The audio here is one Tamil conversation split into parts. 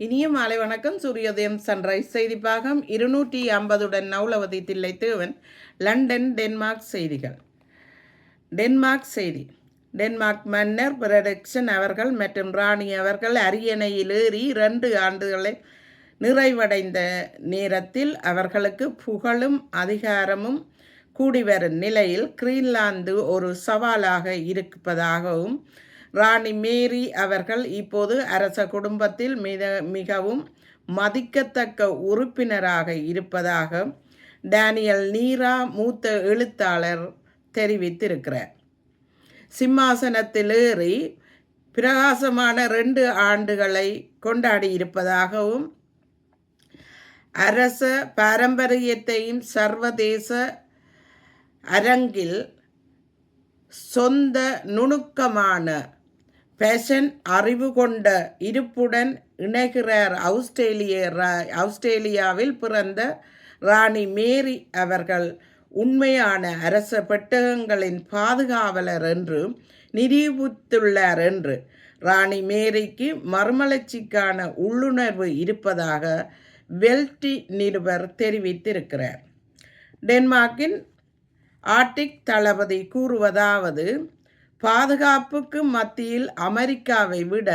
இனிய மாலை வணக்கம். சூரியோதயம் சன்ரைஸ் செய்தி பாகம் இருநூற்றி ஐம்பதுடன் நவுலவதி தில்லை தேவன் லண்டன் டென்மார்க் செய்திகள். டென்மார்க் செய்தி. டென்மார்க் மன்னர் பிரடக்ஷன் அவர்கள் மற்றும் ராணி அவர்கள் அரியணையில் ஏறி இரண்டு ஆண்டுகளை நிறைவடைந்த நேரத்தில் அவர்களுக்கு புகழும் அதிகாரமும் கூடி வரும் நிலையில் கிரீன்லாந்து ஒரு சவாலாக இருப்பதாகவும் ராணி மேரி அவர்கள் இப்போது அரச குடும்பத்தில் மிக மிகவும் மதிக்கத்தக்க உறுப்பினராக இருப்பதாக டேனியல் நீரா மூத்த எழுத்தாளர் தெரிவித்திருக்கிறார். சிம்மாசனத்தில் ஏறி பிரகாசமான ரெண்டு ஆண்டுகளை கொண்டாடி இருப்பதாகவும் அரச பாரம்பரியத்தையும் சர்வதேச அரங்கில் சொந்த நுணுக்கமான ஃபேஷன் அறிவு கொண்ட இருப்புடன் இணைகிறார். ஆஸ்திரேலிய ரா- ஆஸ்திரேலியாவில் பிறந்த ராணி மேரி அவர்கள் உண்மையான அரச பெட்டகங்களின் பாதுகாவலர் என்று நிரூபித்துள்ளார் என்று ராணி மேரிக்கு மறுமலர்ச்சிக்கான உள்ளுணர்வு இருப்பதாக வெல்டி நிருபர் தெரிவித்திருக்கிறார். டென்மார்க்கின் ஆர்டிக் தளபதி கூறுவதாவது பாதுகாப்புக்கு மத்தியில் அமெரிக்காவை விட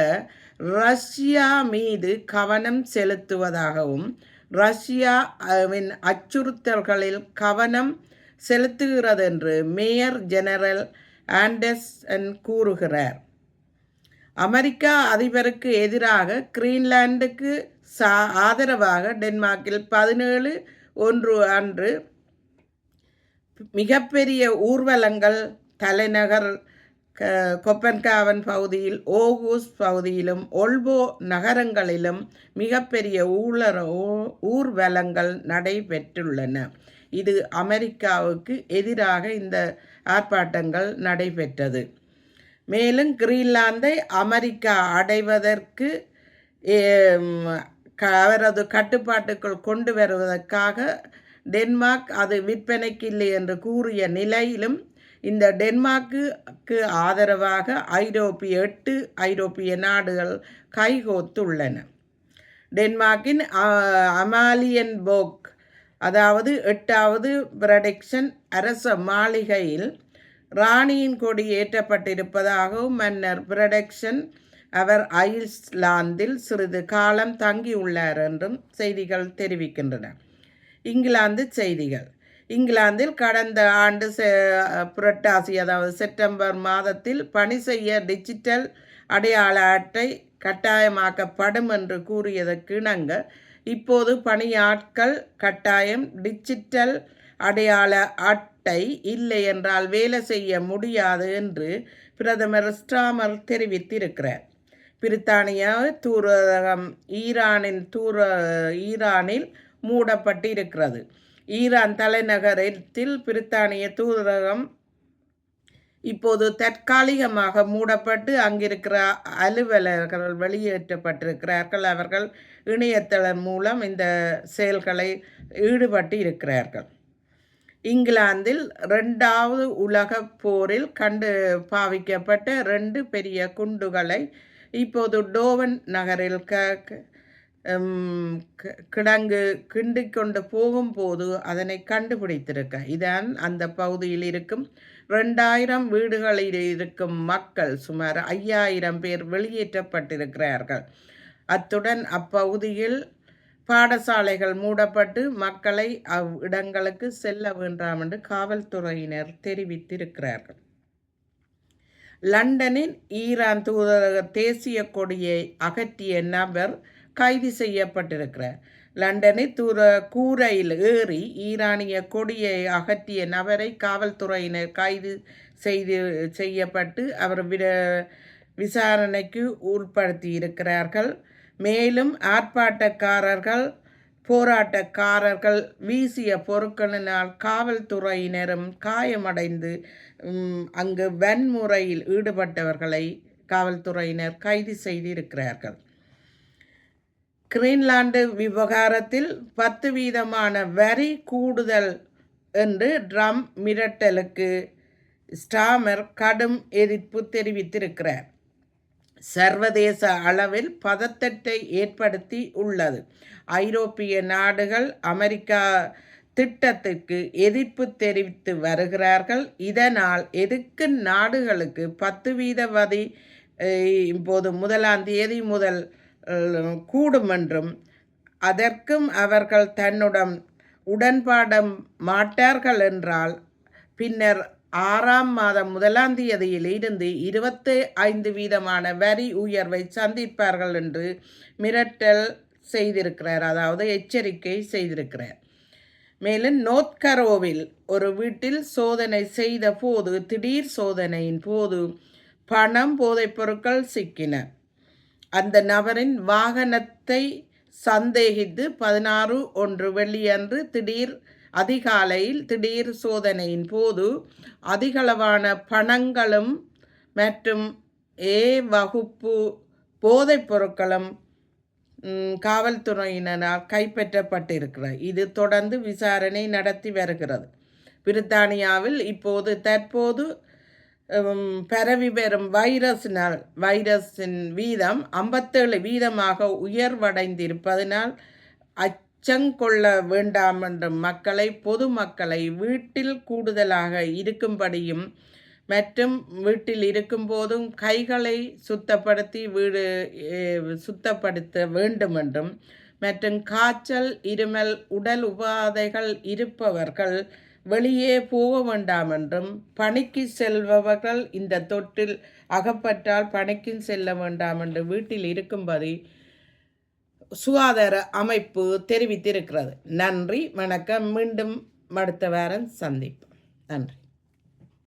ரஷ்யா மீது கவனம் செலுத்துவதாகவும் ரஷ்யாவின் அச்சுறுத்தல்களில் கவனம் செலுத்துகிறது என்று மேயர் ஜெனரல் ஆண்டர்சன் கூறுகிறார். அமெரிக்கா அதிபருக்கு எதிராக கிரீன்லாண்டுக்கு சா ஆதரவாக டென்மார்க்கில் பதினேழு ஒன்று அன்று மிகப்பெரிய ஊர்வலங்கள் தலைநகர் கொப்பன்காவன் பகுதியில் ஓகூஸ் பகுதியிலும் ஒல்போ நகரங்களிலும் மிகப்பெரிய ஊழ ஊ- ஊர்வலங்கள் நடைபெற்றுள்ளன. இது அமெரிக்காவுக்கு எதிராக இந்த ஆர்ப்பாட்டங்கள் நடைபெற்றது. மேலும் கிரீன்லாந்தை அமெரிக்கா அடைவதற்கு க- அவரது கட்டுப்பாட்டுக்குள் கொண்டு வருவதற்காக டென்மார்க் அது விற்பனைக்கு இல்லை என்று கூறிய நிலையிலும் இந்த டென்மார்க்கு ஆதரவாக ஐரோப்பிய எட்டு ஐரோப்பிய நாடுகள் கைகோத்துள்ளன. டென்மார்க்கின் அமாலியன் போக் அதாவது எட்டாவது பிரடிக்ஷன் அரச மாளிகையில் ராணியின் கொடி ஏற்றப்பட்டிருப்பதாகவும் மன்னர் பிரடக்ஷன் அவர் ஐஸ்லாந்தில் சிறிது காலம் தங்கியுள்ளார் என்றும் செய்திகள் தெரிவிக்கின்றன. இங்கிலாந்து செய்திகள். இங்கிலாந்தில் கடந்த ஆண்டு செ புரட்டாசி அதாவது செப்டம்பர் மாதத்தில் பணி செய்ய டிஜிட்டல் அடையாள அட்டை கட்டாயமாக்கப்படும் என்று கூறியதற்கு இணங்க இப்போது பணியாட்கள் கட்டாயம் டிஜிட்டல் அடையாள அட்டை இல்லை என்றால் வேலை செய்ய முடியாது என்று பிரதமர் ஸ்டாமர் தெரிவித்திருக்கிறார். பிரித்தானியா தூரகம் ஈரானின் தூர ஈரானில் மூடப்பட்டிருக்கிறது. ஈரான் தலைநகரத்தில் பிரித்தானிய தூதரகம் இப்போது தற்காலிகமாக மூடப்பட்டு அங்கிருக்கிற அலுவலர்கள் வெளியேற்றப்பட்டிருக்கிறார்கள். அவர்கள் இணையதளம் மூலம் இந்த செயல்களை ஈடுபட்டு இருக்கிறார்கள். இங்கிலாந்தில் ரெண்டாவது உலகப் போரில் கண்டு பாவிக்கப்பட்ட ரெண்டு பெரிய குண்டுகளை இப்போது டோவன் நகரில் க க- கிடங்கு கிண்டி கொண்டு போகும்போது அதனை கண்டுபிடித்திருக்க. இதான் அந்த பகுதியில் இருக்கும் ரெண்டாயிரம் வீடுகளில் இருக்கும் மக்கள் சுமார் ஐயாயிரம் பேர் வெளியேற்றப்பட்டிருக்கிறார்கள். அத்துடன் அப்பகுதியில் பாடசாலைகள் மூடப்பட்டு மக்களை அவ் இடங்களுக்கு செல்ல வேண்டாம் என்று காவல்துறையினர் தெரிவித்திருக்கிறார்கள். லண்டனில் ஈரான் தூதரக தேசிய கொடியை அகற்றிய நபர் கைது செய்யப்பட்டிருக்கிறார். லண்டனில் தூர கூரையில் ஏறி ஈரானிய கொடியை அகற்றிய நபரை காவல்துறையினர் கைது செய்து செய்யப்பட்டு அவர் விட விசாரணைக்கு உட்படுத்தி இருக்கிறார்கள் மேலும் ஆர்ப்பாட்டக்காரர்கள் போராட்டக்காரர்கள் வீசிய பொருட்களினால் காவல்துறையினரும் காயமடைந்து அங்கு வன்முறையில் ஈடுபட்டவர்களை காவல்துறையினர் கைது செய்திருக்கிறார்கள். கிரீன்லாந்து விவகாரத்தில் பத்து வீதமான வரி கூடுதல் என்று ட்ரம் மிரட்டலுக்கு ஸ்டாமர் கடும் எதிர்ப்பு தெரிவித்திருக்கிறார். சர்வதேச அளவில் பதத்தத்தை ஏற்படுத்தி உள்ளது. ஐரோப்பிய நாடுகள் அமெரிக்கா திட்டத்திற்கு எதிர்ப்பு தெரிவித்து வருகிறார்கள். இதனால் எதிர்க்கும் நாடுகளுக்கு பத்து வீத வதி இப்போது முதலாம் தேதி முதல் கூடுமென்றும் அதற்கும் அவர்கள் தன்னுடன் உடன்பாடம் மாட்டார்கள் என்றால் பின்னர் ஆறாம் மாதம் முதலாம் தேதியில் இருந்து இருபத்தி ஐந்து வீதமான வரி உயர்வை சந்திப்பார்கள் என்று மிரட்டல் செய்திருக்கிறார் அதாவது எச்சரிக்கை செய்திருக்கிறார். மேலும் நோத்கரோவில் ஒரு வீட்டில் சோதனை செய்த போது திடீர் சோதனையின் போது பணம் போதைப் பொருட்கள் சிக்கின. அந்த நபரின் வாகனத்தை சந்தேகித்து பதினாறு ஒன்று வெள்ளியன்று திடீர் அதிகாலையில் திடீர் சோதனையின் போது அதிகளவான பணங்களும் மற்றும் ஏ வகுப்பு போதைப் பொருட்களும் காவல்துறையினரால் கைப்பற்றப்பட்டிருக்கிறது. இது தொடர்ந்து விசாரணை நடத்தி வருகிறது. பிரித்தானியாவில் இப்போது தற்போது பரவி வரும் வைரஸினால் வைரஸின் வீதம் ஐம்பத்தேழு வீதமாக உயர்வடைந்திருப்பதனால் அச்சங்கொள்ள வேண்டாம் என்றும் மக்களை பொதுமக்களை வீட்டில் கூடுதலாக இருக்கும்படியும் மற்றும் வீட்டில் இருக்கும்போதும் கைகளை சுத்தப்படுத்தி வீடு சுத்தப்படுத்த வேண்டும் என்றும் மற்றும் காய்ச்சல் இருமல் உடல் உபாதைகள் இருப்பவர்கள் வெளியே போக வேண்டாம் என்றும் பணிக்கு செல்பவர்கள் இந்த தொட்டில் அகப்பட்டால் பணிக்கு செல்ல வேண்டாம் என்று வீட்டில் இருக்கும்படி சுகாதார அமைப்பு தெரிவித்திருக்கிறது. நன்றி வணக்கம். மீண்டும் அடுத்த வாரம் சந்திப்போம். நன்றி.